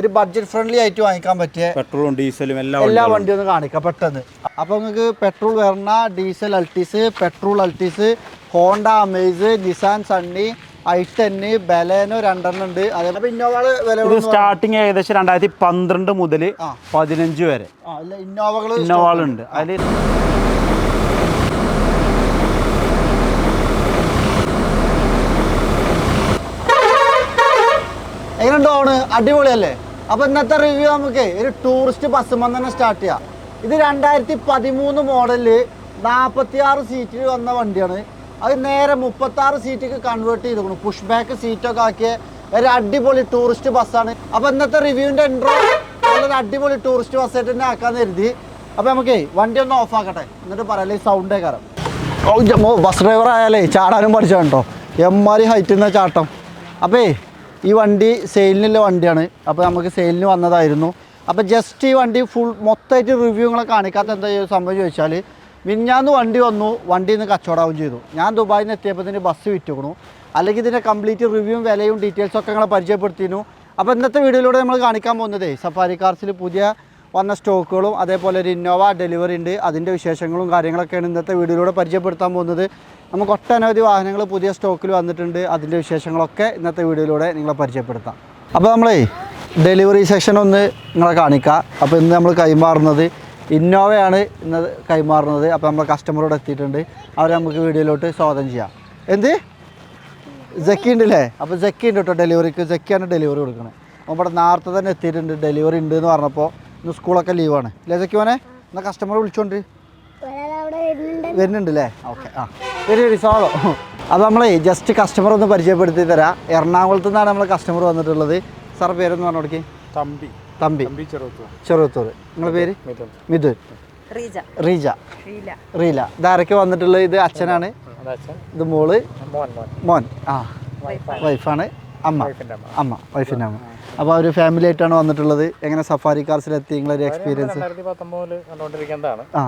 ഒരു budget friendly ആയിട്ട് വാങ്ങിക്കാൻ പറ്റിയ പെട്രോളും ഡീസലും എല്ലാം എല്ലാ വണ്ടിയും ഒന്ന് കാണിക്കാം പെട്ടെന്ന്. അപ്പോൾ നിങ്ങൾക്ക് പെട്രോൾ വരണ diesel Altis petrol Altis Honda Amaze Nissan Sunny I ten Baleno രണ്ടെണ്ണം ഉണ്ട്. അതേപോലെ ഇന്നോവകൾ വില സ്റ്റാർട്ടിങ് ഏകദേശം രണ്ടായിരത്തി പന്ത്രണ്ട് മുതൽ പതിനഞ്ച് വരെ. ഇന്നോവകൾ ഇന്നോവകളുണ്ട്. അതിൽ എങ്ങനെയുണ്ടോ ആണ് അടിപൊളിയല്ലേ? അപ്പൊ ഇന്നത്തെ റിവ്യൂ നമുക്ക് ഒരു ടൂറിസ്റ്റ് ബസ് തന്നെ സ്റ്റാർട്ട് ചെയ്യാം. ഇത് രണ്ടായിരത്തി പതിമൂന്ന് മോഡലിൽ നാൽപ്പത്തി ആറ് സീറ്റിൽ വന്ന വണ്ടിയാണ്. അത് നേരെ മുപ്പത്തി ആറ് സീറ്റൊക്കെ കൺവേർട്ട് ചെയ്തിരിക്കണം പുഷ് ബാക്ക് സീറ്റൊക്കെ ആക്കിയ ഒരു അടിപൊളി ടൂറിസ്റ്റ് ബസ്സാണ് അപ്പൊ ഇന്നത്തെ റിവ്യൂവിന്റെ എൻട്രോ നല്ലൊരു അടിപൊളി ടൂറിസ്റ്റ് ബസ്സായിട്ട് തന്നെ ആക്കാൻ കരുതി. അപ്പൊ നമുക്ക് വണ്ടി ഒന്ന് ഓഫ് ആക്കട്ടെ. എന്നിട്ട് പറയല്ലേ സൗണ്ടേ കാരം ഓ ബസ് ഡ്രൈവർ ആയാലേ ചാടാനും പഠിച്ചു കേട്ടോ എമ്മാരി ഹൈറ്റ് എന്ന ചാട്ടം. അപ്പേ ഈ വണ്ടി സെയിലിനുള്ള വണ്ടിയാണ്. അപ്പോൾ നമുക്ക് സെയിലിന് വന്നതായിരുന്നു. അപ്പോൾ ജസ്റ്റ് ഈ വണ്ടി ഫുൾ മൊത്തമായിട്ട് റിവ്യൂങ്ങളെ കാണിക്കാത്ത എന്താ സംഭവം ചോദിച്ചാൽ മിഞ്ഞാന്ന് വണ്ടി വന്നു വണ്ടിയിൽ നിന്ന് കച്ചവടാവും ചെയ്തു. ഞാൻ ദുബായിൽ നിന്ന് എത്തിയപ്പോൾ ബസ് വിറ്റുക്കണു. അല്ലെങ്കിൽ ഇതിന്റെ കംപ്ലീറ്റ് റിവ്യൂവും വിലയും ഡീറ്റെയിൽസും ഒക്കെ ഞങ്ങളെ പരിചയപ്പെടുത്തിയിരുന്നു. അപ്പോൾ ഇന്നത്തെ വീഡിയോയിലൂടെ നമ്മൾ കാണിക്കാൻ പോകുന്നതേ സഫാരി കാർസിൽ പുതിയ വന്ന സ്റ്റോക്കുകളും അതേപോലെ ഒരു ഇന്നോവ ഡെലിവറി ഉണ്ട്. അതിന്റെ വിശേഷങ്ങളും കാര്യങ്ങളൊക്കെയാണ് ഇന്നത്തെ വീഡിയോയിലൂടെ പരിചയപ്പെടുത്താൻ പോകുന്നത്. നമുക്ക് ഒട്ടനവധി വാഹനങ്ങൾ പുതിയ സ്റ്റോക്കിൽ വന്നിട്ടുണ്ട്. അതിന്റെ വിശേഷങ്ങളൊക്കെ ഇന്നത്തെ വീഡിയോയിലൂടെ നിങ്ങളെ പരിചയപ്പെടുത്താം. അപ്പോൾ നമ്മളേ ഡെലിവറി സെക്ഷൻ ഒന്ന് നിങ്ങളെ കാണിക്കാം. അപ്പോൾ ഇന്ന് നമ്മൾ കൈമാറുന്നത് ഇന്നോവയാണ് ഇന്ന് കൈമാറുന്നത്. അപ്പോൾ നമ്മൾ കസ്റ്റമറോട് എത്തിയിട്ടുണ്ട്. അവരെ നമുക്ക് വീഡിയോയിലോട്ട് സ്വാഗതം ചെയ്യാം. എന്ത്? ജക്കി ഉണ്ട് അല്ലേ അപ്പോൾ ജക്കി ഉണ്ട് കേട്ടോ ഡെലിവറിക്ക്. ജക്കിയാണ് ഡെലിവറി കൊടുക്കുന്നത് ഇവിടെ നേരത്തെ തന്നെ എത്തിയിട്ടുണ്ട്. ഡെലിവറി ഉണ്ട് എന്ന് പറഞ്ഞപ്പോൾ ഇന്ന് സ്കൂളൊക്കെ ലീവാണ്. അല്ലേ ജക്കി മോനെ? എന്നാൽ കസ്റ്റമർ വിളിച്ചോണ്ട്? വരുന്നുണ്ട് അല്ലേ? ഓക്കെ. ആ. വരി റിസോളോ സോളോ അപ്പോൾ നമ്മളെ ജസ്റ്റ് കസ്റ്റമർ ഒന്ന് പരിചയപ്പെടുത്തി തരാം. എറണാകുളത്ത് നിന്നാണ് നമ്മൾ കസ്റ്റമർ വന്നിട്ടുള്ളത്. സാർ പേരെന്ന് പറഞ്ഞു കൊടുക്കി. തമ്പി. തമ്പി. തമ്പി ചെറുത്തു ചെറുത്തൂർ നിങ്ങളുടെ പേര്? മിഥുൻ. റീജ. റീജ. റീല. റീല. ഇതാരൊക്കെ വന്നിട്ടുള്ളത്? ഇത് അച്ഛനാണ്? ഇത് മോൾ? മോൻ മോൻ. മോൻ. ആ. വൈഫാണ്. അമ്മ. അമ്മ. വൈഫിന്റെ അമ്മ. അപ്പോൾ ഒരു ഫാമിലി ആയിട്ടാണ് വന്നിട്ടുള്ളത്. എങ്ങനെ സഫാരി കാർസിലെത്തി നിങ്ങളൊരു എക്സ്പീരിയൻസ് രണ്ടായിരത്തി ആ.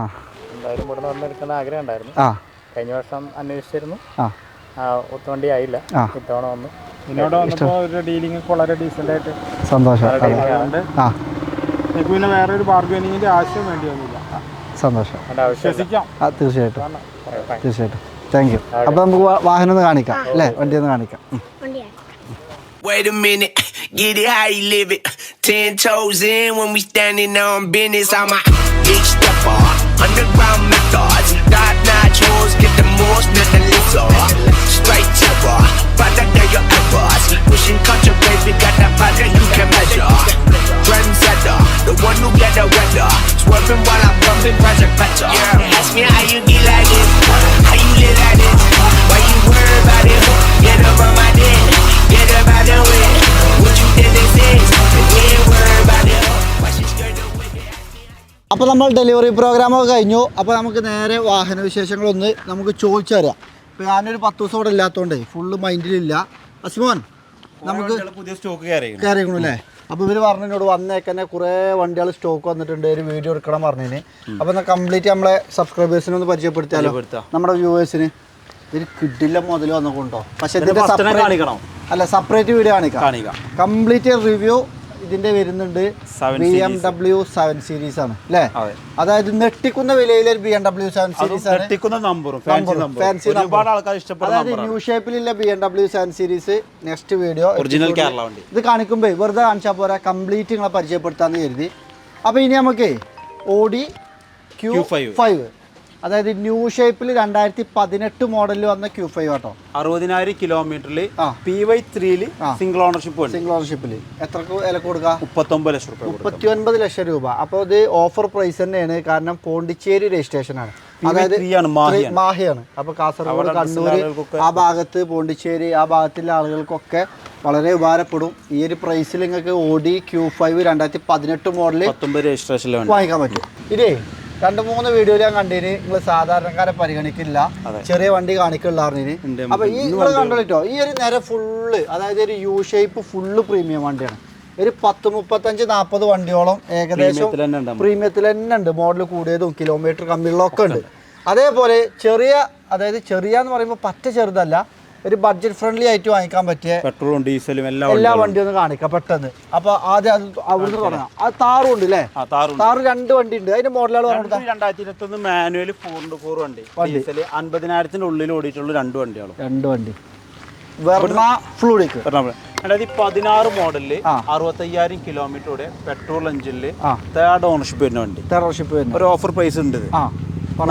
എന്തായാലും ആഗ്രഹം ഉണ്ടായിരുന്നു. ആ. കഴിഞ്ഞ വർഷം അന്വേഷിച്ചിരുന്നു. ഒത്തുവണ്ടി ആയില്ല. ഇത്തവണ വന്നു. വന്നപ്പോൾ ഒരു ഡീലിംഗ് ഒക്കെ വളരെ ഡീസന്റ് ആയിട്ട് സന്തോഷം. ആ. പിന്നെ വേറെ ഒരു ബാർഗനിങ്ങിന്റെ ആവശ്യം വേണ്ടി വന്നില്ല സന്തോഷം അതിന്റെ ആവശ്യം ആ തീർച്ചയായിട്ടും. തീർച്ചയായിട്ടും. താങ്ക് യു അപ്പോൾ നമുക്ക് വാഹനം ഒന്ന് കാണിക്കാം അല്ലേ? വണ്ടി ഒന്ന് കാണിക്കാം. Wait a minute, get it how you live it. Ten toes in when we standing on business. I'm a big stepper, underground methods. Top get the most, nothing lesser. Straight terror, better than your efforts. Pushing culture, baby, got that power you can measure. Trendsetter, the one who get the weather. Swerving while I'm bumping, project better. നമ്മൾ delivery പ്രോഗ്രാമൊക്കെ കഴിഞ്ഞു. അപ്പോൾ നമുക്ക് നേരെ വാഹന വിശേഷങ്ങളൊന്ന് നമുക്ക് ചോദിച്ചു തരാം. ഇപ്പോൾ ഞാനൊരു പത്ത് ദിവസം ഇവിടെ ഇല്ലാത്തതുകൊണ്ടേ ഫുള്ള് മൈൻഡിലില്ല അസിമോൻ നമുക്ക് പുതിയ സ്റ്റോക്ക് കയറി കയറിക്കണു അല്ലേ അപ്പോൾ ഇവർ പറഞ്ഞതിനോട് വന്നേക്കന്നെ കുറേ വണ്ടികൾ സ്റ്റോക്ക് വന്നിട്ടുണ്ട്. ഒരു വീഡിയോ എടുക്കണം പറഞ്ഞതിന് അപ്പോൾ എന്നാൽ കംപ്ലീറ്റ് നമ്മളെ സബ്സ്ക്രൈബേഴ്സിനെ ഒന്ന് പരിചയപ്പെടുത്തിയാലോ? നമ്മുടെ വ്യൂവേഴ്സിന് ഇതിന് കിഡില്ല മുതൽ വന്നുകൊണ്ടോ പക്ഷേ. അല്ല സെപ്പറേറ്റ് വീഡിയോ കാണിക്കാം. കംപ്ലീറ്റ് റിവ്യൂ ഇതിന്റെ വരുന്നുണ്ട് B M W seven series ആണ് അല്ലേ അതെ. അതായത് നെട്ടിക്കുന്ന വിലയിൽ B M W seven series ആണ്. നമ്പറും ഫാൻസി നമ്പർ ഒരുപാട് ആൾക്കാർ അതായത് ന്യൂ ഷേപ്പിലുള്ള B M W seven series next video original Kerala വണ്ടി. ഇത് കാണിക്കുമ്പോൾ വെറുതെ കാണിച്ചാൽ പോരാ കംപ്ലീറ്റ് നിങ്ങളെ പരിചയപ്പെടുത്താന്ന് കരുതി. അപ്പോൾ ഇനി നമുക്ക് ഓഡി ക്യൂ Q5. ഫൈവ് അതായത് ന്യൂ ഷേപ്പിൽ രണ്ടായിരത്തി പതിനെട്ട് മോഡലിൽ വന്ന ക്യൂ ഫൈവ് കേട്ടോ അറുപതിനായിരം കിലോമീറ്ററിൽ. പി വൈ ത്രീയിൽ സിംഗിൾ ഓണർഷിപ്പ് സിംഗിൾ ഓണർഷിപ്പിൽ എത്ര വില കൊടുക്കുക മുപ്പത്തൊമ്പത് ലക്ഷം രൂപ കൊടുക്കും. മുപ്പത്തി ഒൻപത് ലക്ഷം രൂപ. അപ്പോൾ ഇത് ഓഫർ പ്രൈസ് തന്നെയാണ്. കാരണം പോണ്ടിച്ചേരി രജിസ്ട്രേഷൻ ആണ്. ആണ്, മാഹിയാണ്. അപ്പോൾ കാസർഗോഡ് കണ്ണൂര് കണ്ണൂർ ആ ഭാഗത്ത് പോണ്ടിച്ചേരി ആ ഭാഗത്തുള്ള ആളുകൾക്കൊക്കെ വളരെ ഉപകാരപ്പെടും. ഈ ഒരു പ്രൈസിൽ നിങ്ങൾക്ക് ഓഡി ക്യൂ ഫൈവ് രണ്ടായിരത്തി പതിനെട്ട് മോഡൽ രജിസ്ട്രേഷൻ വാങ്ങിക്കാൻ പറ്റും. ഇതേ രണ്ട് മൂന്ന് വീഡിയോയിൽ ഞാൻ കണ്ടതിന് നിങ്ങൾ സാധാരണക്കാരെ പരിഗണിക്കില്ല. ചെറിയ വണ്ടി കാണിക്കുള്ളതിന്. അപ്പൊ ഈ നിങ്ങൾ കണ്ടോ ഈ ഒരു നേരെ ഫുള്ള് അതായത് ഒരു യു ഷേപ്പ് ഫുള്ള് പ്രീമിയം വണ്ടിയാണ്. ഒരു പത്ത് മുപ്പത്തഞ്ച് നാൽപ്പത് വണ്ടിയോളം ഏകദേശം പ്രീമിയത്തിൽ തന്നെ ഉണ്ട് പ്രീമിയത്തിൽ തന്നെ ഉണ്ട്. മോഡൽ കൂടിയതും കിലോമീറ്റർ കമ്മിയുള്ള ഒക്കെ ഉണ്ട് അതേപോലെ ചെറിയ അതായത് ചെറിയ എന്ന് പറയുമ്പോൾ പറ്റ ചെറുതല്ല. ഒരു ബഡ്ജറ്റ് ഫ്രണ്ട്ലി ആയിട്ട് വാങ്ങിക്കാൻ പറ്റിയ പെട്രോളും ഡീസലും എല്ലാം എല്ലാ വണ്ടിയും ഒന്ന് കാണിക്കാം പെട്ടെന്ന്. അപ്പൊ ആദ്യം അത് അവിടുന്ന് തുടങ്ങാം. അത് താറും ഉണ്ട് അല്ലേ ആ താറ് രണ്ട് വണ്ടി ഉണ്ട്. അതിന്റെ മോഡലുകൾ രണ്ടായിരത്തി ഇരുപത്തി ഒന്ന് മാനുവൽ ഫോർ ഇന്റു ഫോർ വണ്ടി. ഡീസൽ അൻപതിനായിരത്തിന്റെ ഉള്ളിൽ ഓടിയിട്ടുള്ള രണ്ട് വണ്ടികളും. രണ്ട് വണ്ടി. Verna fluidic. രണ്ടായിരത്തി പതിനാറ് മോഡലിൽ അറുപത്തി അയ്യായിരം കിലോമീറ്ററുടെ പെട്രോൾ എഞ്ചിനിൽ തേർഡ് ഓണർഷിപ്പ് വരുന്ന വണ്ടി. തേർഡ് ഓണർഷിപ്പ് ഒരു ഓഫർ പ്രൈസ് ഉണ്ട് ആ.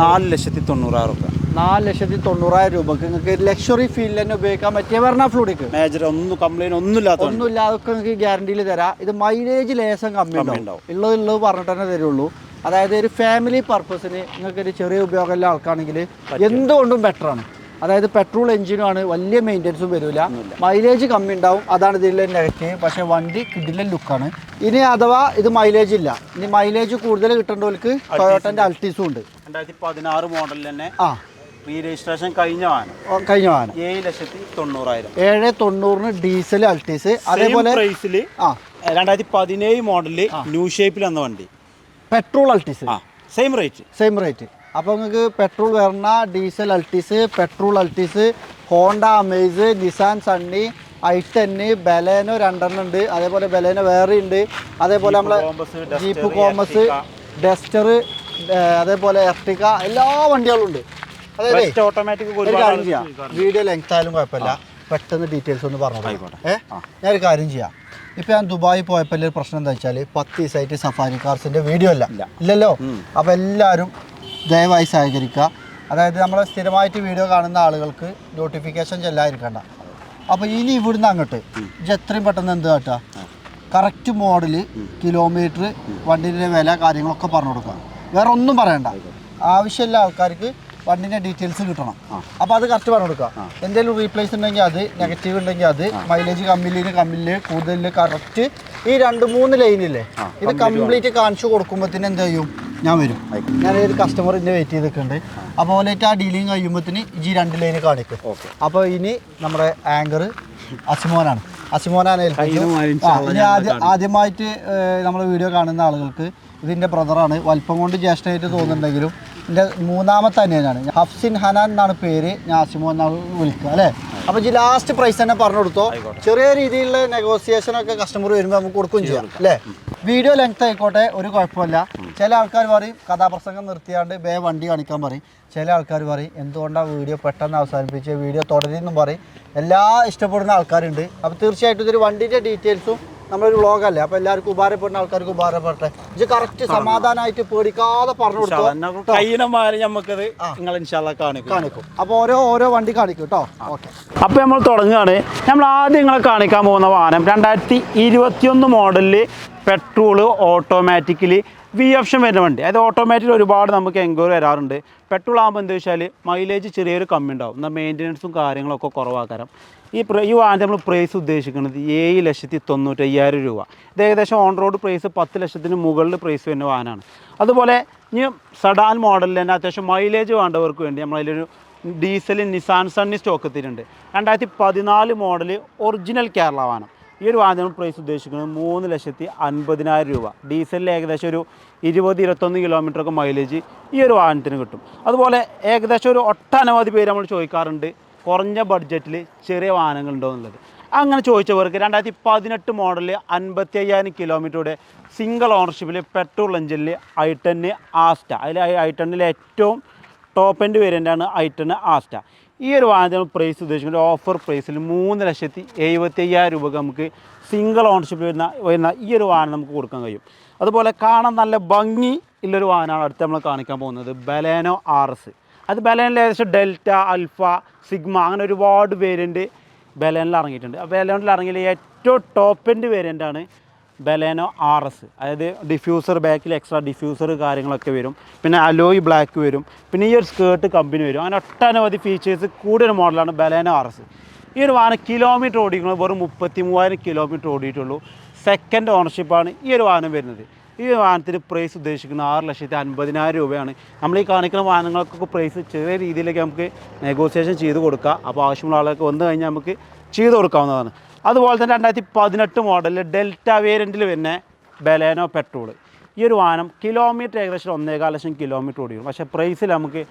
നാല് ലക്ഷത്തി തൊണ്ണൂറായിരം റുപ്യ നാല് ലക്ഷത്തി തൊണ്ണൂറായിരം രൂപക്ക് നിങ്ങൾക്ക് ലക്ഷറി ഫീൽഡിൽ തന്നെ ഉപയോഗിക്കാൻ പറ്റിയ വെർണ ഫ്ലൂഡിക്ക് മേജർ ഒന്നും കംപ്ലൈന്റ് ഒന്നും ഇല്ലാത്ത വണ്ടി. ഒന്നുമില്ലാതൊക്കെ നിങ്ങൾക്ക് ഗ്യാരണ്ടിയിൽ തരാം. ഇത് മൈലേജ് ലേശം കമ്മി ഉണ്ടാവും. ഉള്ളത് ഉള്ളത് പറഞ്ഞിട്ട് തന്നെ തരുള്ളൂ. അതായത് ഒരു ഫാമിലി പർപ്പസിന് നിങ്ങൾക്ക് ഒരു ചെറിയ ഉപയോഗമുള്ള ആൾക്കാണെങ്കിൽ എന്തുകൊണ്ടും ബെറ്റർ ആണ്. അതായത് പെട്രോൾ എഞ്ചിനുമാണ് വലിയ മെയിന്റനൻസും വരില്ല മൈലേജ് കമ്മി ഉണ്ടാവും അതാണ് ഇതിലെ നെഗറ്റീവ് പക്ഷേ വണ്ടി കിഡിലെ ലുക്കാണ് ഇനി അഥവാ ഇത് മൈലേജ് ഇല്ല. ഇനി മൈലേജ് കൂടുതൽ കിട്ടേണ്ടവർക്ക് ടൊയോട്ടന്റെ അൾട്ടീസും ഉണ്ട്. രണ്ടായിരത്തി പതിനാറ് മോഡലിൽ തന്നെ ആ. റീ രജിസ്ട്രേഷൻ കഴിഞ്ഞ വാഹനം? ഓ, കഴിഞ്ഞ വാഹനം. ഏഴ് ലക്ഷത്തി തൊണ്ണൂറായിരം. ഏഴ് തൊണ്ണൂറിന് ഡീസൽ അൾട്ടീസ്. അതേപോലെ പ്രൈസിൽ ആ. രണ്ടായിരത്തി പതിനേഴ് മോഡലിൽ ന്യൂ ഷേപ്പിൽ വന്ന വണ്ടി. Petrol Altis. ആ സെയിം റേറ്റ് സെയിം റേറ്റ് അപ്പോൾ നിങ്ങൾക്ക് പെട്രോൾ വരണ diesel Altis petrol Altis Honda Amaze Nissan Sunny I ten Baleno രണ്ടെണ്ണം ഉണ്ട്. അതേപോലെ ബലേനോ വേറെ ഉണ്ട്. അതേപോലെ നമ്മളെ ജീപ്പ് കോമസ് ഡസ്റ്റർ അതേപോലെ എർട്ടിക്ക എല്ലാ വണ്ടികളും ഉണ്ട്. അതായത് ഓട്ടോമാറ്റിക് വീഡിയോ ലെങ്ത് ആയാലും കുഴപ്പമില്ല. പെട്ടെന്ന് ഡീറ്റെയിൽസ് ഒന്ന് പറഞ്ഞു. ഞാൻ ഒരു കാര്യം ചെയ്യാം. ഇപ്പൊ ഞാൻ ദുബായി പോയപ്പോൾ ഒരു പ്രശ്നം എന്താ വെച്ചാൽ പത്ത് ദിവസമായിട്ട് സഫാരി കാർസിന്റെ വീഡിയോ അല്ല. ഇല്ല. ഇല്ലല്ലോ? അപ്പൊ എല്ലാവരും ദയവായി സഹകരിക്കുക. അതായത് നമ്മൾ സ്ഥിരമായിട്ട് വീഡിയോ കാണുന്ന ആളുകൾക്ക് നോട്ടിഫിക്കേഷൻ ചെല്ലാതിരിക്കണ്ട അപ്പോൾ ഇനി ഇവിടുന്ന് അങ്ങോട്ട് ഇത് എത്രയും പെട്ടെന്ന് എന്ത് കാട്ടുക? കറക്റ്റ് മോഡൽ കിലോമീറ്റർ വണ്ടിന്റെ വില കാര്യങ്ങളൊക്കെ പറഞ്ഞു കൊടുക്കുക. വേറെ ഒന്നും പറയണ്ട ആവശ്യമുള്ള ആൾക്കാർക്ക് വണ്ടിന്റെ ഡീറ്റെയിൽസ് കിട്ടണം. അപ്പോൾ അത് കറക്റ്റ് പറഞ്ഞു കൊടുക്കുക. എന്തെങ്കിലും റീപ്ലേസ് ഉണ്ടെങ്കിൽ അത് നെഗറ്റീവ് ഉണ്ടെങ്കിൽ അത് മൈലേജ് കമ്മിയിൽ കമ്മിൽ കൂടുതൽ കറക്റ്റ് ഈ രണ്ട് മൂന്ന് ലൈനില്ലേ ഇത് കംപ്ലീറ്റ് കാണിച്ചു കൊടുക്കുമ്പോഴത്തേന് എന്ത് ചെയ്യും? ഞാൻ വരും. ഞാൻ ഒരു കസ്റ്റമറിന്റെ വെയിറ്റ് ചെയ്ത് നിൽക്കുന്നുണ്ട് അപ്പോൾ ഓലേറ്റ് ആ ഡീലിങ് കഴിയുമ്പോഴത്തേന് ഈ രണ്ട് ലൈന് കാണിക്കും. അപ്പൊ അപ്പോൾ ഇനി നമ്മുടെ ആങ്കർ അസിമോനാണ്. അസിമോനാണ് ആദ്യമായിട്ട് നമ്മുടെ വീഡിയോ കാണുന്ന ആളുകൾക്ക് ഇതിന്റെ ബ്രദറാണ് വലിപ്പം കൊണ്ട് ജ്യേഷ്ഠനായിട്ട് തോന്നുന്നുണ്ടെങ്കിലും എന്റെ മൂന്നാമത്തെ അനിയനാണ്. ഹഫ്സിൻ ഹനാൻ എന്നാണ് പേര്. ഞാൻ അസിമോ എന്നാണ് വിളിക്കുക അല്ലേ? അപ്പോൾ ഈ ലാസ്റ്റ് പ്രൈസ് തന്നെ പറഞ്ഞു കൊടുത്തോ. ചെറിയ രീതിയിലുള്ള നെഗോസിയേഷൻ ഒക്കെ കസ്റ്റമർ വരുമ്പോൾ നമുക്ക് കൊടുക്കുകയും ചെയ്യാം അല്ലേ? വീഡിയോ ലെങ്ത് ആയിക്കോട്ടെ ഒരു കുഴപ്പമില്ല. ചില ആൾക്കാർ പറയും കഥാപ്രസംഗം നിർത്തിയാണ്ട് വേ വണ്ടി കാണിക്കാൻ പറയും. ചില ആൾക്കാർ പറയും എന്തുകൊണ്ടാണ് വീഡിയോ പെട്ടെന്ന് അവസാനിപ്പിച്ച്? വീഡിയോ തുടരുന്നെന്നും പറയും. എല്ലാ ഇഷ്ടപ്പെടുന്ന ആൾക്കാരുണ്ട്. അപ്പോൾ തീർച്ചയായിട്ടും ഇതൊരു വണ്ടിന്റെ ഡീറ്റെയിൽസും നമ്മളൊരു വ്ളോഗല്ലേ അപ്പൊ എല്ലാവർക്കും ഉപകാരപ്പെടുന്ന ആൾക്കാർക്ക് ഉപകാരപ്പെടട്ടെ. ഇത് കറക്റ്റ് സമാധാനമായിട്ട് പേടിക്കാതെ പറഞ്ഞു അപ്പൊ കയ്യിനമാര് നമുക്കത് നിങ്ങൾ ഇൻഷാല്ല കാണിക്കും. കാണിക്കും. അപ്പോൾ ഓരോ ഓരോ വണ്ടി കാണിക്കും കേട്ടോ ഓക്കെ. അപ്പോൾ നമ്മൾ തുടങ്ങുകയാണ്. നമ്മൾ ആദ്യം നിങ്ങളെ കാണിക്കാൻ പോകുന്ന വാഹനം രണ്ടായിരത്തി ഇരുപത്തിയൊന്ന് മോഡലിൽ പെട്രോൾ ഓട്ടോമാറ്റിക്കലി വി ഓപ്ഷൻ വരുന്ന വണ്ടി. അതായത് ഓട്ടോമാറ്റിക് ഒരുപാട് നമുക്ക് എൻക്വയറി വരാറുണ്ട്. പെട്രോൾ ആകുമ്പോൾ എന്താ വെച്ചാൽ മൈലേജ് ചെറിയൊരു കമ്മി ഉണ്ടാവും എന്നാൽ മെയിന്റനൻസും കാര്യങ്ങളൊക്കെ കുറവാക്കാരം. ഈ ഈ വാഹനത്തെ നമ്മൾ പ്രൈസ് ഉദ്ദേശിക്കുന്നത് ഏഴ് ലക്ഷത്തി തൊണ്ണൂറ്റയ്യായിരം രൂപ. ഇത് ഏകദേശം ഓൺ റോഡ് പ്രൈസ് പത്ത് ലക്ഷത്തിന് മുകളിൽ പ്രൈസ് വരുന്ന വാഹനമാണ്. അതുപോലെ ഇനി സഡാൻ മോഡലിൽ തന്നെ അത്യാവശ്യം മൈലേജ് വേണ്ടവർക്ക് വേണ്ടി നമ്മളതിലൊരു ഡീസൽ നിസാൻ സണ്ണി സ്റ്റോക്ക് എത്തിയിട്ടുണ്ട് രണ്ടായിരത്തി പതിനാല് മോഡൽ ഒറിജിനൽ കേരള വാഹനം. ഈ ഒരു വാഹനം പ്രൈസ് ഉദ്ദേശിക്കുന്നത് മൂന്ന് ലക്ഷത്തി അൻപതിനായിരം രൂപ. ഡീസലിൽ ഏകദേശം ഒരു ഇരുപത് ഇരുപത്തൊന്ന് കിലോമീറ്റർ ഒക്കെ മൈലേജ് ഈ ഒരു വാഹനത്തിന് കിട്ടും. അതുപോലെ ഏകദേശം ഒരു ഒട്ടനവധി പേര് നമ്മൾ ചോദിക്കാറുണ്ട് കുറഞ്ഞ ബഡ്ജറ്റിൽ ചെറിയ വാഹനങ്ങൾ ഉണ്ടോ എന്നുള്ളത്. അങ്ങനെ ചോദിച്ചവർക്ക് രണ്ടായിരത്തി പതിനെട്ട് മോഡലിൽ അൻപത്തി അയ്യായിരം കിലോമീറ്ററുടെ സിംഗിൾ ഓണർഷിപ്പിൽ പെട്രോൾ എഞ്ചിനിൽ ഐ ടെന്ന് ആസ്റ്റ അതിൽ ഐ ടെന്നിൽ ഏറ്റവും ടോപ്പ് എൻഡ് വേരിയന്റാണ് ഐ ടെൻ ആസ്റ്റ ഈ ഒരു വാഹനത്തിന് പ്രൈസ് ഉദ്ദേശിക്കുന്നത് ഓഫർ പ്രൈസിൽ മൂന്ന് ലക്ഷത്തി എഴുപത്തി അയ്യായിരം രൂപക്ക് നമുക്ക് സിംഗിൾ ഓണർഷിപ്പിൽ വരുന്ന വരുന്ന ഈ ഒരു വാഹനം നമുക്ക് കൊടുക്കാൻ കഴിയും. അതുപോലെ കാണാൻ നല്ല ഭംഗി ഉള്ളൊരു വാഹനമാണ് അടുത്ത് നമ്മൾ കാണിക്കാൻ പോകുന്നത്. ബലേനോ ആർ എസ് അത് ബലേനിൽ ഏകദേശം ഡെൽറ്റ അൽഫ സിഗ്മ അങ്ങനെ ഒരുപാട് വേരിയന്റ് ബലേനിൽ ഇറങ്ങിയിട്ടുണ്ട്. ആ ബലേനിൽ ഇറങ്ങിയ ഏറ്റവും ടോപ്പ് എൻഡ് വേരിയന്റാണ് ബലേനോ ആർ എസ് അതായത് ഡിഫ്യൂസർ ബാക്കിൽ എക്സ്ട്രാ ഡിഫ്യൂസർ കാര്യങ്ങളൊക്കെ വരും. പിന്നെ അലോയ് ബ്ലാക്ക് വരും. പിന്നെ ഈ ഒരു സ്കേർട്ട് കമ്പനി വരും. അങ്ങനെ ഒട്ടനവധി ഫീച്ചേഴ്സ് കൂടിയൊരു മോഡലാണ് ബലേനോ ആർ എസ് ഈ ഒരു വാഹനം കിലോമീറ്റർ ഓടിക്കുന്നത് വെറും മുപ്പത്തി മൂവായിരം കിലോമീറ്റർ ഓടിയിട്ടുള്ളൂ സെക്കൻഡ് ഓണർഷിപ്പാണ് ഈ ഒരു വാഹനം വരുന്നത്. ഈ വാഹനത്തിന് പ്രൈസ് ഉദ്ദേശിക്കുന്ന ആറ് ലക്ഷത്തി അൻപതിനായിരം രൂപയാണ്. നമ്മൾ ഈ കാണിക്കുന്ന വാഹനങ്ങൾക്കൊക്കെ പ്രൈസ് ചെറിയ രീതിയിലേക്ക് നമുക്ക് നെഗോസിയേഷൻ ചെയ്ത് കൊടുക്കാം. അപ്പോൾ ആവശ്യമുള്ള ആളുകൾക്ക് വന്നു കഴിഞ്ഞാൽ നമുക്ക് ചെയ്ത് കൊടുക്കാവുന്നതാണ്. അതുപോലെ തന്നെ രണ്ടായിരത്തി പതിനെട്ട് മോഡലിൽ ഡെൽറ്റ വേരിയന്റിൽ വരുന്ന ബലേനോ പെട്രോൾ ഈ ഒരു വാഹനം കിലോമീറ്റർ ഏകദേശം ഒന്നേകാൽ ലക്ഷം കിലോമീറ്റർ ഓടിക്കും പക്ഷേ പ്രൈസിൽ നമുക്ക്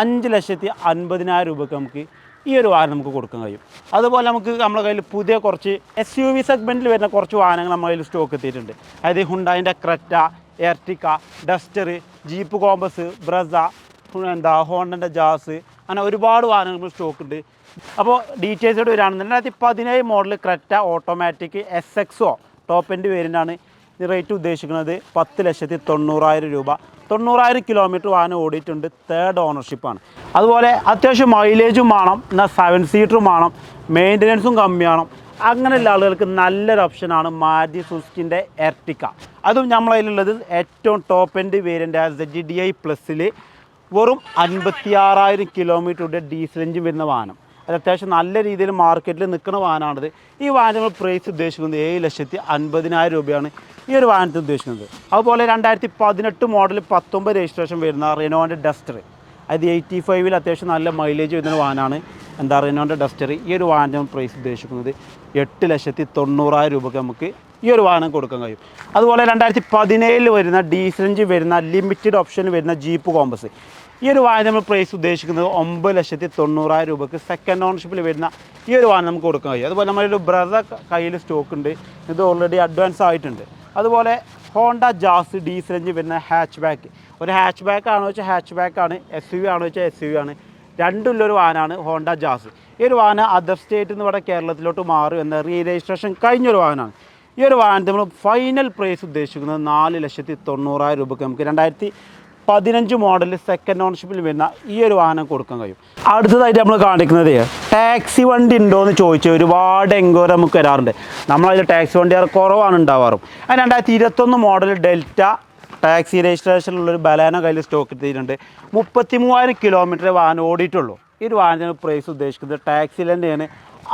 അഞ്ച് ലക്ഷത്തി അൻപതിനായിരം രൂപയ്ക്ക് നമുക്ക് ഈ ഒരു വാഹനം നമുക്ക് കൊടുക്കാൻ കഴിയും. അതുപോലെ നമുക്ക് നമ്മുടെ കയ്യിൽ പുതിയ കുറച്ച് എസ് യു വി സെഗ്മെന്റിൽ വരുന്ന കുറച്ച് വാഹനങ്ങൾ നമ്മുടെ കയ്യിൽ സ്റ്റോക്ക് എത്തിയിട്ടുണ്ട്. അതായത് ഹുണ്ടായിന്റെ Creta Ertiga Duster Jeep Compass Brezza എന്താ ഹോണ്ടന്റെ ജാസ് അങ്ങനെ ഒരുപാട് വാഹനങ്ങൾ സ്റ്റോക്ക് ഉണ്ട്. അപ്പോൾ ഡീറ്റെയിൽസോട് വരികയാണെന്നുണ്ടെങ്കിൽ രണ്ടായിരത്തി പതിനേഴ് model Creta automatic S X O top end വേരിയന്റാണ് rate ഉദ്ദേശിക്കുന്നത് പത്ത് ലക്ഷത്തി തൊണ്ണൂറായിരം രൂപ. തൊണ്ണൂറായിരം കിലോമീറ്റർ വാഹനം ഓടിയിട്ടുണ്ട്. തേർഡ് ഓണർഷിപ്പാണ് അതുപോലെ അത്യാവശ്യം മൈലേജും വേണം. എന്നാൽ സെവൻ സീറ്ററും വേണം. മെയിന്റനൻസും കമ്മിയാണ് അങ്ങനെയുള്ള ആളുകൾക്ക് നല്ലൊരു ഓപ്ഷനാണ് മാരുതി സുസ്കിന്റെ എർട്ടിക്ക. അതും നമ്മളതിലുള്ളത് ഏറ്റവും top end variant Z D I പ്ലസ്സിൽ വെറും അൻപത്തി ആറായിരം കിലോമീറ്ററുടെ ഡീസൽ എഞ്ചിൻ വരുന്ന വാഹനം. അത് അത്യാവശ്യം നല്ല രീതിയിൽ മാർക്കറ്റിൽ നിൽക്കുന്ന വാഹനമാണിത്. ഈ വാഹനങ്ങൾ പ്രൈസ് ഉദ്ദേശിക്കുന്നത് ഏഴ് ലക്ഷത്തി അൻപതിനായിരം രൂപയാണ് ഈ ഒരു വാഹനത്തിന് ഉദ്ദേശിക്കുന്നത്. അതുപോലെ രണ്ടായിരത്തി പതിനെട്ട് മോഡൽ പത്തൊമ്പത് രജിസ്ട്രേഷൻ വരുന്ന റിനോന്റെ ഡസ്റ്റർ അത് എയ്റ്റി ഫൈവിൽ അത്യാവശ്യം നല്ല മൈലേജ് വരുന്ന വാഹനമാണ്. എന്താ റിനോന്റെ ഡസ്റ്റർ ഈ ഒരു വാഹനം പ്രൈസ് ഉദ്ദേശിക്കുന്നത് എട്ട് ലക്ഷത്തി തൊണ്ണൂറായിരം രൂപയ്ക്ക് നമുക്ക് ഈ ഒരു വാഹനം കൊടുക്കാൻ കഴിയും. അതുപോലെ രണ്ടായിരത്തി പതിനേഴിൽ വരുന്ന ഡീസൽ എഞ്ചിൻ വരുന്ന ലിമിറ്റഡ് ഓപ്ഷൻ വരുന്ന ജീപ്പ് കോമ്പസ് ഈ ഒരു വാഹനം നമ്മൾ പ്രൈസ് ഉദ്ദേശിക്കുന്നത് ഒമ്പത് ലക്ഷത്തി തൊണ്ണൂറായിരം രൂപയ്ക്ക് സെക്കൻഡ് ഓണർഷിപ്പിൽ വരുന്ന ഈ ഒരു വാഹനം നമുക്ക് കൊടുക്കാൻ കഴിയും. അതുപോലെ നമ്മുടെ ഒരു ബ്രദർ കയ്യിൽ സ്റ്റോക്ക് ഉണ്ട്. ഇത് ഓൾറെഡി അഡ്വാൻസ് ആയിട്ടുണ്ട്. അതുപോലെ ഹോണ്ട ജാസ് ഡീസൽ എഞ്ചിൻ വരുന്ന ഹാച്ച് ബാക്ക് ഒരു ഹാച്ച് ബാക്ക് ആണോ വെച്ചാൽ ഹാച്ച് ബാക്ക് ആണ് എസ് യു ആണോ വെച്ചാൽ എസ് യു ആണ് രണ്ടുള്ളൊരു വാഹനമാണ് ഹോണ്ട ജാസ് ഈ ഒരു വാഹനം അതർ സ്റ്റേറ്റിൽ നിന്ന് ഇവിടെ കേരളത്തിലോട്ട് മാറും എന്ന റീ രജിസ്ട്രേഷൻ കഴിഞ്ഞൊരു വാഹനമാണ്. ഈ ഒരു വാഹനത്തിൽ നമ്മൾ ഫൈനൽ പ്രൈസ് ഉദ്ദേശിക്കുന്നത് നാല് ലക്ഷത്തി തൊണ്ണൂറായിരം രൂപയ്ക്ക് നമുക്ക്. രണ്ടായിരത്തി പതിനഞ്ച് മോഡൽ സെക്കൻഡ് ഓണർഷിപ്പിൽ വരുന്ന ഈ ഒരു വാഹനം കൊടുക്കാൻ കഴിയും. അടുത്തതായിട്ട് നമ്മൾ കാണിക്കുന്നത് ടാക്സി വണ്ടി ഉണ്ടോ എന്ന് ചോദിച്ച ഒരുപാട് എൻക്വയറി നമുക്ക് വരാറുണ്ട്. നമ്മളതിൽ ടാക്സി വണ്ടി കുറവാണ് ഉണ്ടാവാറും. അത് രണ്ടായിരത്തി ഇരുപത്തൊന്ന് മോഡൽ ഡെൽറ്റ ടാക്സി രജിസ്ട്രേഷനിലുള്ളൊരു ബലാന കയ്യിൽ സ്റ്റോക്ക് എത്തിയിട്ടുണ്ട് മുപ്പത്തി മൂവായിരം കിലോമീറ്റർ വാഹനം ഓടിയിട്ടുള്ളൂ. ഈ ഒരു വാഹനത്തിന് പ്രൈസ് ഉദ്ദേശിക്കുന്നത് ടാക്സിയിൽ തന്നെയാണ്.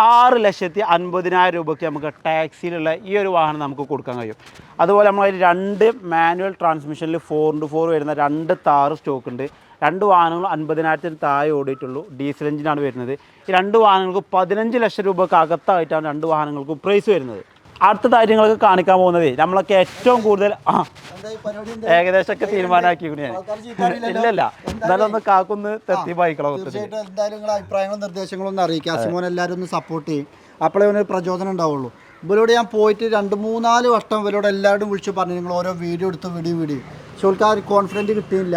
ആറ് ലക്ഷത്തി അൻപതിനായിരം രൂപയ്ക്ക് നമുക്ക് ടാക്സിയിലുള്ള ഈ ഒരു വാഹനം നമുക്ക് കൊടുക്കാൻ കഴിയും. അതുപോലെ നമ്മൾ രണ്ട് മാനുവൽ ട്രാൻസ്മിഷനിൽ ഫോർ ഇന്റു ഫോർ വരുന്ന രണ്ട് താറ് സ്റ്റോക്ക് ഉണ്ട്. രണ്ട് വാഹനങ്ങളും അൻപതിനായിരത്തിന് താഴെ ഓടിയിട്ടുള്ളൂ. ഡീസൽ എഞ്ചിനാണ് വരുന്നത്. ഈ രണ്ട് വാഹനങ്ങൾക്ക് പതിനഞ്ച് ലക്ഷം രൂപയ്ക്ക് അകത്തായിട്ടാണ് രണ്ട് വാഹനങ്ങൾക്കും പ്രൈസ് വരുന്നത്. അടുത്തതായിട്ട് നിങ്ങൾക്ക് കാണിക്കാൻ പോകുന്നത് നമ്മളൊക്കെ ഏറ്റവും കൂടുതൽ ആ എന്ത്? ഏകദേശമൊക്കെ തീരുമാനമാക്കി ഞാൻ. ഇല്ലല്ല എന്നാലും ഒന്ന് കാക്കൊന്ന് തെത്തി വായിക്കണം തീർച്ചയായിട്ടും എന്തായാലും അഭിപ്രായങ്ങളും നിർദ്ദേശങ്ങളും ഒന്ന് അറിയിക്കുക അസിമോൻ എല്ലാവരും ഒന്ന് സപ്പോർട്ട് ചെയ്യും. അപ്പോഴേ ഒരു പ്രചോദനം ഉണ്ടാവുള്ളൂ. ഇവരോട് ഞാൻ പോയിട്ട് രണ്ട് മൂന്നാൽ വർഷം ഇവരോട് എല്ലാവരും വിളിച്ച് പറഞ്ഞു നിങ്ങൾ ഓരോ വീഡിയോ എടുത്ത് വീഡിയോ വീഡിയോ പക്ഷെ അവർക്ക് ആ ഒരു കോൺഫിഡന്റ് കിട്ടിയില്ല.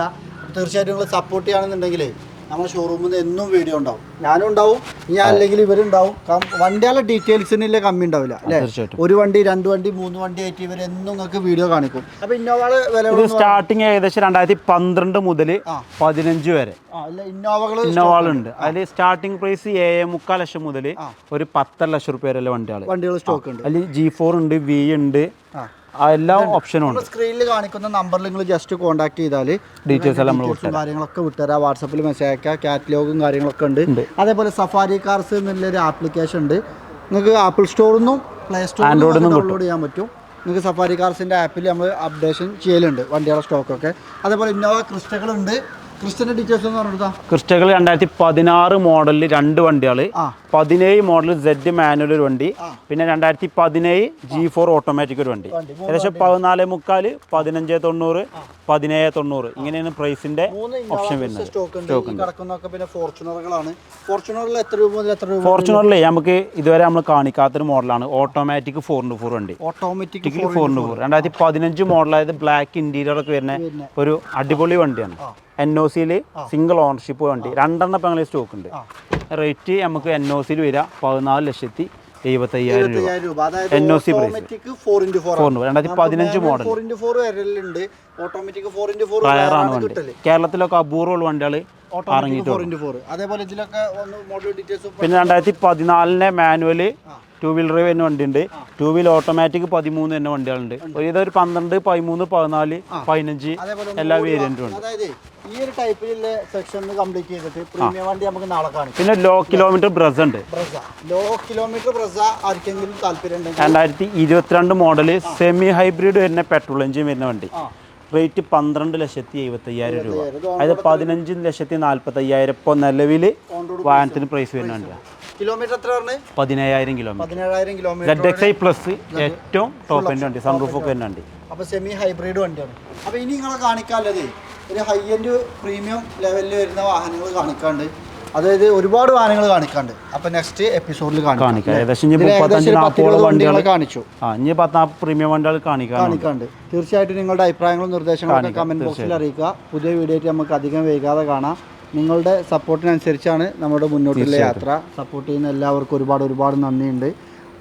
തീർച്ചയായിട്ടും നിങ്ങൾ സപ്പോർട്ട് ചെയ്യുകയാണെന്നുണ്ടെങ്കിൽ നമ്മുടെ ഷോറൂമിൽ നിന്ന് എന്നും വീഡിയോ ഉണ്ടാവും. ഞാനും ഉണ്ടാവും ഞാൻ അല്ലെങ്കിൽ ഇവരുണ്ടാവും. വണ്ടികളുടെ ഡീറ്റെയിൽസിനുള്ള കമ്മി ഉണ്ടാവില്ല അല്ലേ. ഒരു വണ്ടി രണ്ട് വണ്ടി മൂന്ന് വണ്ടി ആയിട്ട് ഇവർ എന്നും നിങ്ങൾക്ക് വീഡിയോ കാണിക്കും. അപ്പൊ ഇന്നോവയുടെ വില സ്റ്റാർട്ടിങ് ഏകദേശം രണ്ടായിരത്തി പന്ത്രണ്ട് മുതൽ. പതിനഞ്ച് വരെ. ഇന്നോവകൾ ഇന്നോവാളുണ്ട് അതിൽ സ്റ്റാർട്ടിങ് പ്രൈസ് ഏഴ് മുക്കാൽ ലക്ഷം മുതൽ ഒരു പത്തര ലക്ഷം റുപ്യ വരെയുള്ള വണ്ടികൾ വണ്ടികൾ സ്റ്റോക്ക് ഉണ്ട്. അതിൽ ജി ഫോർ ഉണ്ട് വി ഉണ്ട്. എല്ലാ ഓപ്ഷനും ഉണ്ട്. സ്ക്രീനിൽ കാണിക്കുന്ന നമ്പറിൽ നിങ്ങൾ ജസ്റ്റ് കോൺടാക്ട് ചെയ്താൽ ഡീറ്റെയിൽസ് എല്ലാം നമ്മൾ കാര്യങ്ങളൊക്കെ വിട്ടുതരാം. വാട്സപ്പിൽ മെസ്സേജ് അയക്കാം. കാറ്റലോഗും കാര്യങ്ങളൊക്കെ ഉണ്ട്. അതേപോലെ സഫാരി കാർസ് എന്നുള്ളൊരു ആപ്ലിക്കേഷൻ ഉണ്ട്. നിങ്ങൾക്ക് ആപ്പിൾ സ്റ്റോറിൽ നിന്നും പ്ലേ സ്റ്റോറിൽ നിന്നും നിന്നും ഡൗൺലോഡ് ചെയ്യാൻ പറ്റും. നിങ്ങൾക്ക് സഫാരി കാർസിന്റെ ആപ്പിൽ നമ്മൾ അപ്ഡേഷൻ ചെയ്യലുണ്ട് വണ്ടികളുടെ സ്റ്റോക്കൊക്കെ അതേപോലെ ഇന്നോവ ക്രിസ്റ്റകളുണ്ട് ഡീറ്റെയിൽസ് എന്ന് ക്രിസ്റ്റകൾ രണ്ടായിരത്തി പതിനാറ് മോഡലിൽ രണ്ട് വണ്ടികൾ പതിനേഴ് മോഡൽ സെഡ് മാനുവൽ ഒരു വണ്ടി. പിന്നെ രണ്ടായിരത്തി പതിനേഴ് ജി ഫോർ ഓട്ടോമാറ്റിക് ഒരു വണ്ടി. ഏകദേശം പതിനാല് മുക്കാൽ പതിനഞ്ച് തൊണ്ണൂറ് പതിനേഴ് തൊണ്ണൂറ്. ഇങ്ങനെയാണ് പ്രൈസിന്റെ ഓപ്ഷൻ വരുന്നത്. ഫോർച്യൂണറിൽ നമുക്ക് ഇതുവരെ നമ്മൾ കാണിക്കാത്തൊരു മോഡലാണ് ഓട്ടോമാറ്റിക് ഫോർ ഇന്റു ഫോർ വണ്ടി. ഓട്ടോമാറ്റിക് ഫോർ ഇന്റു ഫോർ രണ്ടായിരത്തി പതിനഞ്ച് മോഡലായത് ബ്ലാക്ക് ഇന്റീരിയർ ഒക്കെ വരുന്ന ഒരു അടിപൊളി വണ്ടിയാണ്. എൻ ഒ സിയിൽ സിംഗിൾ ഓണർഷിപ്പ് വണ്ടി. രണ്ടെണ്ണം ഇപ്പം ഞങ്ങൾ സ്റ്റോക്ക് ഉണ്ട്. റേറ്റ് നമുക്ക് എൻ ഒ സിയിൽ വരിക പതിനാല് ലക്ഷത്തി എഴുപത്തയ്യായിരം രൂപ. എൻ രൂപ. C price four into four രണ്ടായിരത്തി പതിനഞ്ച് മോഡൽ ഫോർ ഇന്റു ഫോർ വരലുണ്ട്. ഓട്ടോമാറ്റിക് ഫോർ ഇന്റു ഫോർ ടയറാണ് വണ്ടി. കേരളത്തിലൊക്കെ അപൂർവമുള്ള വണ്ടികൾ ഡീറ്റെയിൽസ് പിന്നെ രണ്ടായിരത്തി പതിനാലിനെ മാനുവൽ ടൂ വീലർ വരുന്ന വണ്ടിയുണ്ട്. ടൂ വീലർ ഓട്ടോമാറ്റിക് പതിമൂന്ന് തന്നെ വണ്ടികളുണ്ട്. ഒരു ഇതൊരു പന്ത്രണ്ട് പതിമൂന്ന് പതിനാല് പതിനഞ്ച് എല്ലാ വേരിയന്റും ഉണ്ട്. അതായത് ഈ ഒരു ടൈപ്പിലുള്ള സെക്ഷൻ കംപ്ലീറ്റ് ചെയ്തിട്ട് പ്രീമിയം വണ്ടി നമുക്ക് നാളെ കാണിക്കും. പിന്നെ ലോ കിലോമീറ്റർ ബ്രസ് ഉണ്ട്. ലോ കിലോമീറ്റർ ബ്രസ ആർക്കെങ്കിലും താല്പര്യം ഉണ്ടെങ്കിൽ രണ്ടായിരത്തി ഇരുപത്തിരണ്ട് മോഡൽ സെമി ഹൈബ്രിഡ് വരുന്ന പെട്രോൾ എഞ്ചിൻ വരുന്ന വണ്ടി. റേറ്റ് പന്ത്രണ്ട് ലക്ഷത്തി എഴുപത്തയ്യായിരം രൂപ. അതായത് പതിനഞ്ച് ലക്ഷത്തി നാൽപ്പത്തയ്യായിരം ഇപ്പോൾ നിലവിൽ വാഹനത്തിന് പ്രൈസ് വരുന്ന വണ്ടിയാണ് കിലോമീറ്റർ എത്ര പറഞ്ഞ്? പതിനയ്യായിരം കിലോമീറ്റർ. പതിനേഴായിരം കിലോമീറ്റർ പ്ലസ് ഏറ്റവും ടോപ്പ് എന്റെ വണ്ടി സൺറൂഫ് ഒക്കെ വരുന്ന വണ്ടി. അപ്പോൾ സെമി ഹൈബ്രിഡ് വണ്ടിയാണ്. അപ്പോൾ ഇനി നിങ്ങളെ കാണിക്കാനുള്ളത് ഒരു ഹൈ എൻഡ് പ്രീമിയം ലെവലിൽ വരുന്ന വാഹനങ്ങൾ കാണിക്കാണ്ട്. അതായത് ഒരുപാട് വാഹനങ്ങൾ കാണിക്കാണ്ട്. അപ്പൊ നെക്സ്റ്റ് എപ്പിസോഡിൽ കാണിക്കാം. ഏകദേശം കാണിച്ചു. ഇനി പത്താം പ്രീമിയം വണ്ടികൾ കാണിക്കാണ്ട്. തീർച്ചയായിട്ടും നിങ്ങളുടെ അഭിപ്രായങ്ങളും നിർദ്ദേശങ്ങളും കമന്റ് ബോക്സിൽ അറിയിക്കുക. പുതിയ വീഡിയോ നമുക്ക് അധികം വൈകാതെ കാണാം. നിങ്ങളുടെ സപ്പോർട്ടിനനുസരിച്ചാണ് നമ്മുടെ മുന്നോട്ടുള്ള യാത്ര. സപ്പോർട്ട് ചെയ്യുന്ന എല്ലാവർക്കും ഒരുപാട് ഒരുപാട് നന്ദിയുണ്ട്.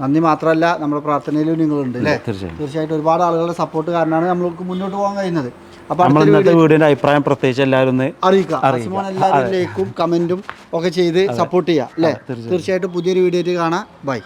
നന്ദി മാത്രമല്ല നമ്മുടെ പ്രാർത്ഥനയിലും നിങ്ങളുണ്ട് അല്ലേ? തീർച്ചയായും. തീർച്ചയായിട്ടും ഒരുപാട് ആളുകളുടെ സപ്പോർട്ട് കാരണമാണ് നമ്മൾക്ക് മുന്നോട്ട് പോകാൻ കഴിയുന്നത്. അപ്പോൾ നമ്മൾ ഇന്നത്തെ അഭിപ്രായം പ്രത്യേകിച്ച് എല്ലാവരും ഒന്ന് അറിയിക്കാം അസുമോൻ എല്ലാവരും ലൈക്കും കമന്റും ഒക്കെ ചെയ്ത് സപ്പോർട്ട് ചെയ്യാം അല്ലേ? തീർച്ചയായിട്ടും. പുതിയൊരു വീഡിയോ ആയിട്ട് കാണാം. ബൈ